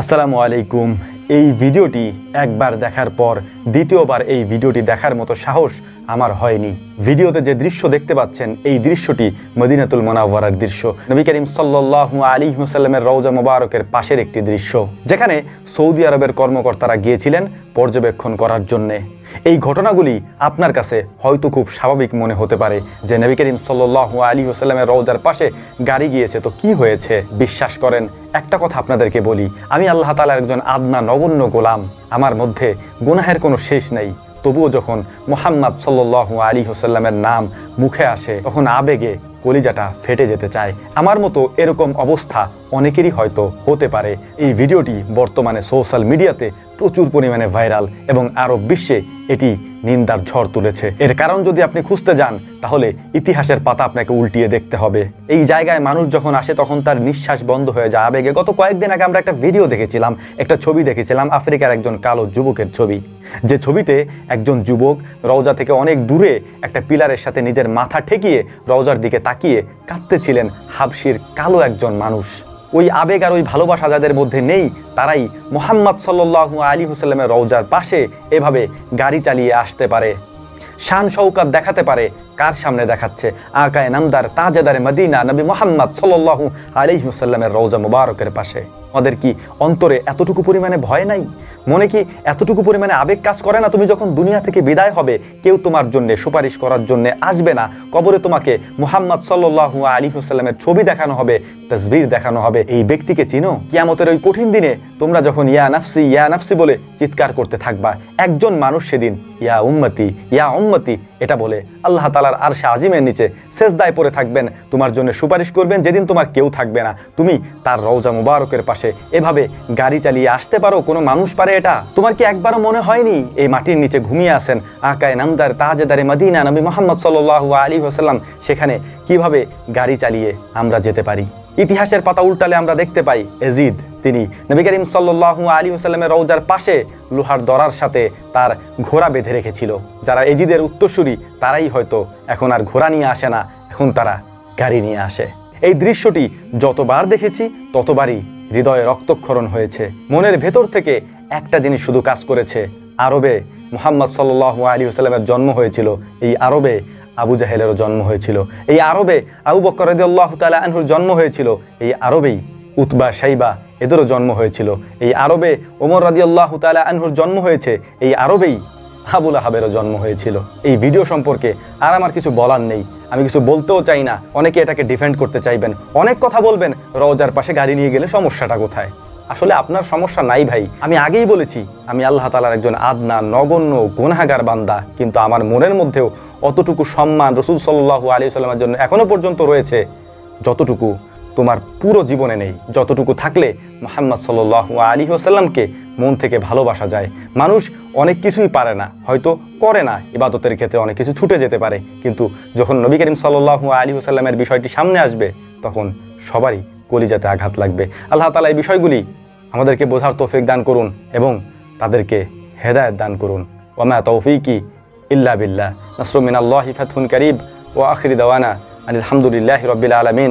আসসালামু আলাইকুম। এই ভিডিওটি একবার দেখার পর দ্বিতীয়বার এই ভিডিওটি দেখার মতো সাহস আমার হয়নি। ভিডিওতে যে দৃশ্য দেখতে পাচ্ছেন, এই দৃশ্যটি মদিনাতুল মোনাওয়ারার দৃশ্য। নবী করিম সাল্লাহ আলী হুসাল্লামের রৌজা মোবারকের পাশের একটি দৃশ্য, যেখানে সৌদি আরবের কর্মকর্তারা গিয়েছিলেন পর্যবেক্ষণ করার জন্যে। এই ঘটনাগুলি আপনার কাছে হয়তো খুব স্বাভাবিক মনে হতে পারে যে নবী করিম সাল্লাহ আলী হুসাল্লামের রওজার পাশে গাড়ি গিয়েছে। তো কি হয়েছে? বিশ্বাস করেন একটা কথা আপনাদেরকে বলি, আমি আল্লাহ তালার একজন আদনা নগণ্য গোলাম, আমার মধ্যে গুনাহের কোনো শেষ নেই। তবুও যখন মোহাম্মদ সাল্ল আলী হোসাল্লামের নাম মুখে আসে, তখন আবেগে কলিজাটা ফেটে যেতে চায়। আমার মতো এরকম অবস্থা অনেকেরই হয়তো হতে পারে। এই ভিডিওটি বর্তমানে সোশ্যাল মিডিয়াতে প্রচুর পরিমাণে ভাইরাল এবং আরব বিশ্বে এটি নিন্দার ঝড় তুলেছে। এর কারণ যদি আপনি খুঁজতে যান, তাহলে ইতিহাসের পাতা আপনাকে উল্টিয়ে দেখতে হবে। এই জায়গায় মানুষ যখন আসে, তখন তার নিঃশ্বাস বন্ধ হয়ে যায় আবেগে। গত কয়েকদিন আগে আমরা একটা ভিডিও দেখেছিলাম, একটা ছবি দেখেছিলাম, আফ্রিকার একজন কালো যুবকের ছবি। যে ছবিতে একজন যুবক রওজা থেকে অনেক দূরে একটা পিলারের সাথে নিজের মাথা ঠেকিয়ে রওজার দিকে তাকিয়ে কাঁদতেছিলেন হাবশির কালো একজন মানুষ। ওই আবেগ আর ওই ভালোবাসা যাদের মধ্যে নেই, তারাই মোহাম্মদ সাল্লাহ আলী হুসাল্লামের রওজার পাশে এভাবে গাড়ি চালিয়ে আসতে পারে। শান শৌকাত দেখাতে পারে কার সামনে দেখাচ্ছে? আকায় নামদার তাজেদারে মদিনা নবী মোহাম্মদ সাল্লাহ আলী হুসাল্লামের রওজা মুবারকের পাশে। আমাদের কি অন্তরে এতটুকু পরিমাণে ভয় নাই? মনে কি এতটুকু পরিমাণে আবেগ কাজ করে না তুমি যখন দুনিয়া থেকে বিদায় হবে, কেউ তোমার জন্য সুপারিশ করার জন্য আসবে না? কবরে তোমাকে মুহাম্মদ সাল্লাহ আলী হুসাল্লামের ছবি দেখানো হবে, তসবির দেখানো হবে। এই ব্যক্তিকে চিনো? কিয়ামতের ওই কঠিন দিনে তোমরা যখন ইয়া নাফসি ইয়া নাফসি বলে চিৎকার করতে থাকবা, একজন মানুষ সেদিন, ইয়া উম্মতি ইয়া উম্মতি এটা বলে, আল্লাহ তালার আর আজিমের নিচে শেষদায় পড়ে থাকবেন, তোমার জন্য সুপারিশ করবেন যেদিন তোমার কেউ থাকবে না। তুমি তার রওজা মুবারকের পাশে এভাবে গাড়ি চালিয়ে আসতে পারো, কোনো মানুষ পারে এটা? তোমার কি একবারও মনে হয়নি? এই মাটির নিচে ঘুমিয়ে আসেন আকায় নামদার তাজেদারে মদিনা নবী মোহাম্মদ সাল্লাহ আলী হোসাল্লাম সেখানে কীভাবে গাড়ি চালিয়ে আমরা যেতে পারি? ইতিহাসের পাতা উল্টালে আমরা দেখতে পাই এজিদ তিনি নবী করিম সাল্লাহ আলী হোসাল্লামের রৌজার পাশে লোহার দরার সাথে তার ঘোড়া বেঁধে রেখেছিল। যারা এজিদের উত্তরসূরি, তারাই হয়তো এখন আর ঘোড়া নিয়ে আসে না, এখন তারা গাড়ি নিয়ে আসে। এই দৃশ্যটি যতবার দেখেছি, ততবারই হৃদয়ে রক্তক্ষরণ হয়েছে। মনের ভেতর থেকে একটা জিনিস শুধু কাজ করেছে, আরবে মোহাম্মদ সাল্লাহ আলী হোসাল্লামের জন্ম হয়েছিল। এই আরবে আবু জাহেলেরও জন্ম হয়েছিল। এই আরবে আবু বকর আল্লাহ তালা আনহুর জন্ম হয়েছিল। এই আরবেই উতবা সাইবা এদেরও জন্ম হয়েছিল। এই আরবে ওমর রাদি আল্লাহ তালা আনহুর জন্ম হয়েছে, এই আরবেই আবুল আহাবেরও জন্ম হয়েছিল। এই ভিডিও সম্পর্কে আর আমার কিছু বলার নেই। আমি কিছু বলতেও চাই না। অনেকে এটাকে ডিফেন্ড করতে চাইবেন। অনেক কথা বলবেন, রওজার পাশে গাড়ি নিয়ে গেলে সমস্যাটা কোথায়? আসলে আপনার সমস্যা নাই ভাই। আমি আগেই বলেছি, আমি আল্লাহ তালার একজন আদনা, নগণ্য, গুনাহাগার বান্দা। কিন্তু আমার মনের মধ্যেও অতটুকু সম্মান রসুল সাল্লাহ আলী সাল্লামের জন্য এখনও পর্যন্ত রয়েছে। যতটুকু তোমার পুরো জীবনে নেই। যতটুকু থাকলে মোহাম্মদ সাল্লাহ আলী আসাল্লামকে মন থেকে ভালোবাসা যায়। মানুষ অনেক কিছুই পারে না, হয়তো করে না, ইবাদতের ক্ষেত্রে অনেক কিছু ছুটে যেতে পারে। কিন্তু যখন নবী করিম সাল্লাহ আলী আসাল্লামের বিষয়টি সামনে আসবে, তখন সবারই কলিজাতে আঘাত লাগবে। আল্লাহ তালা এই বিষয়গুলি আমাদেরকে বোঝার তৌফিক দান করুন এবং তাদেরকে হেদায়ত দান করুন। ওমা তৌফিকি ইল্লা বিল্লাহ। নসরুমিন আল্লাহ ফাতহুন করিব। ও আখরি দাওয়ানা আলহামদুলিল্লাহ রবিল আলমিন।